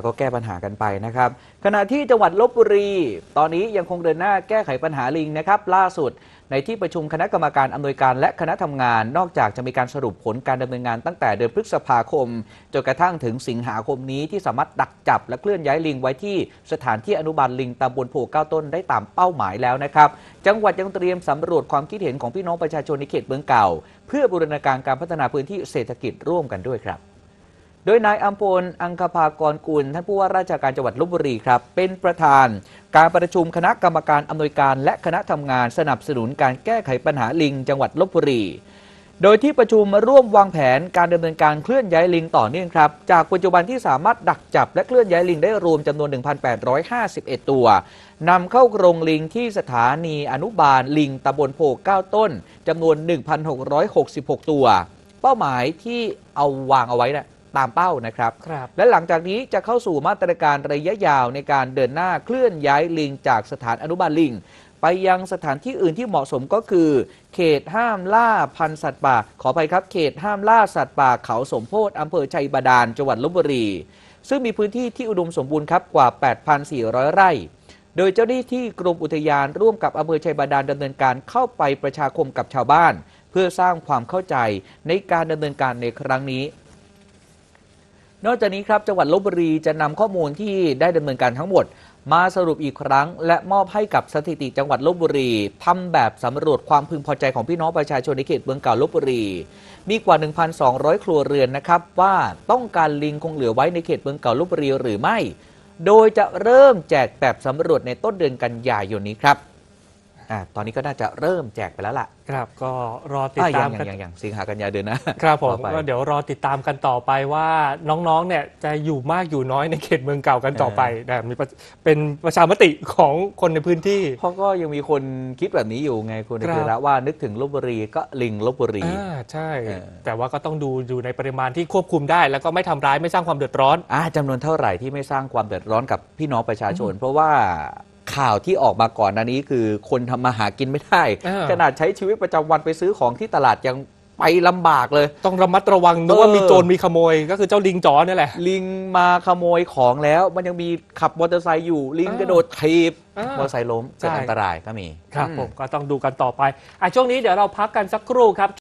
ก็แก้ปัญหากันไปนะครับ ขณะที่จังหวัดลบบุรี ตอนนี้ยังคงเดินหน้าแก้ไขปัญหาลิงนะครับ ล่าสุดในที่ประชุมคณะกรรมการอำนวยการและคณะทำงาน นอกจากจะมีการสรุปผลการดำเนินงานตั้งแต่เดือนพฤษภาคมจนกระทั่งถึงสิงหาคมนี้ที่สามารถดักจับและเคลื่อนย้ายลิงไว้ที่สถานที่อนุบาลลิงตำบลโพเก้าต้นได้ตามเป้าหมายแล้วนะครับ จังหวัดยังเตรียมสำรวจความคิดเห็นของพี่น้องประชาชนในเขตเมืองเก่า เพื่อบูรณาการการพัฒนาพื้นที่เศรษฐกิจร่วมกันด้วยครับ โดยนายอัมพลอังคภากรกุล ท่านผู้ว่าราชการจังหวัดลบบุรีครับ เป็นประธาน การประชุมคณะกรรมการอำนวยการและคณะทำงานสนับสนุนการแก้ไขปัญหาลิงจังหวัดลบบุรี โดยที่ประชุมมาร่วมวางแผนการดำเนินการเคลื่อนย้ายลิงต่อเนื่องครับ จากปัจจุบันที่สามารถดักจับและเคลื่อนย้ายลิงได้รวมจำนวน 1,851 ตัวนำเข้ากรงลิงที่สถานีอนุบาลลิงตำบลโพ9ต้นจำนวน 1,666 ตัว เป้าหมายที่เอาวางเอาไว้นะ ตามเป้านะครับครับและหลังจากนี้จะเข้าสู่มาตรการระยะยาวในการเดินหน้าเคลื่อนย้ายลิงจากสถานอนุบาลลิง ไปยังสถานที่อื่นที่เหมาะสมก็คือ เขตห้ามล่าพันธุ์สัตว์ป่า ขออภัยครับ เขตห้ามล่าสัตว์ป่าเขาสมโพธิอำเภอชัยบาดาลจังหวัดลบบุรี ซึ่งมีพื้นที่ที่อุดมสมบูรณ์ครับกว่า 8,400 ไร่โดยเจ้าหน้าที่กรมอุทยานร่วมกับอำเภอชัยบาดาลดำเนินการเข้าไปประชาคมกับชาวบ้าน เพื่อสร้างความเข้าใจในการดำเนินการในครั้งนี้ นอกจากนี้ครับจังหวัดลบบุรีจะนำข้อมูลที่ได้ดำเนินการทั้งหมด มาสรุปอีกครั้ง และมอบให้กับสถิติจังหวัดลบบุรีทำแบบสำรวจความพึงพอใจของพี่น้องประชาชนในเขตเมืองเก่าลบบุรี มีกว่า 1,200 ครัวเรือนนะครับว่าต้องการลิงคงเหลือไว้ในเขตเมืองเก่าลบบุรีหรือไม่ โดยจะเริ่มแจกแบบสำรวจในต้นเดือนกันยายนนี้ครับ อ่าตอนนี้ก็น่าจะเริ่มแจกไปแล้วล่ะครับก็รอติดอะตายัมงกันยังยังสิงหากันยาเดือนหนะครับผมต่อไป ก็เดี๋ยวรอติดตามกันต่อไปว่าน้องๆเนี่ยจะอยู่มากอยู่น้อยในเขตเมืองเก่ากันต่อไปนะมีประเป็นประชามติของคนในพื้นที่ เพราะก็ยังมีคนคิดแบบนี้อยู่ไงคุณครับธีระว่านึกถึงลบบุรีก็ลิงลบบุรี อ่าใช่ เออ แต่ว่าก็ต้องดูอยู่ในปริมาณที่ควบคุมได้ แล้วก็ไม่ทำร้ายไม่สร้างความเดือดร้อน อ่าจำนวนเท่าไหร่ที่ไม่สร้างความเดือดร้อนกับพี่น้องประชาชน เพราะว่า ข่าวที่ออกมาก่อนหน้านี้คือคนทำมาหากินไม่ได้อ่าขนาดใช้ชีวิตประจำวันไปซื้อของที่ตลาดยังไปลำบากเลย ต้องระมัดระวังนึกว่าเออมีโจรมีขโมย ก็คือเจ้าลิงจ๋อนี่แหละ ลิงมาขโมยของแล้ว มันยังมีขับมอเตอร์ไซค์อยู่ลิงอ่ากระโดดถีบอ่ามอเตอร์ไซค์ล้มเป็นใช่อันตรายก็มี ครับอืมผมก็ต้องดูกันต่อไปอะช่วงนี้เดี๋ยวเราพักกันสักครู่ครับ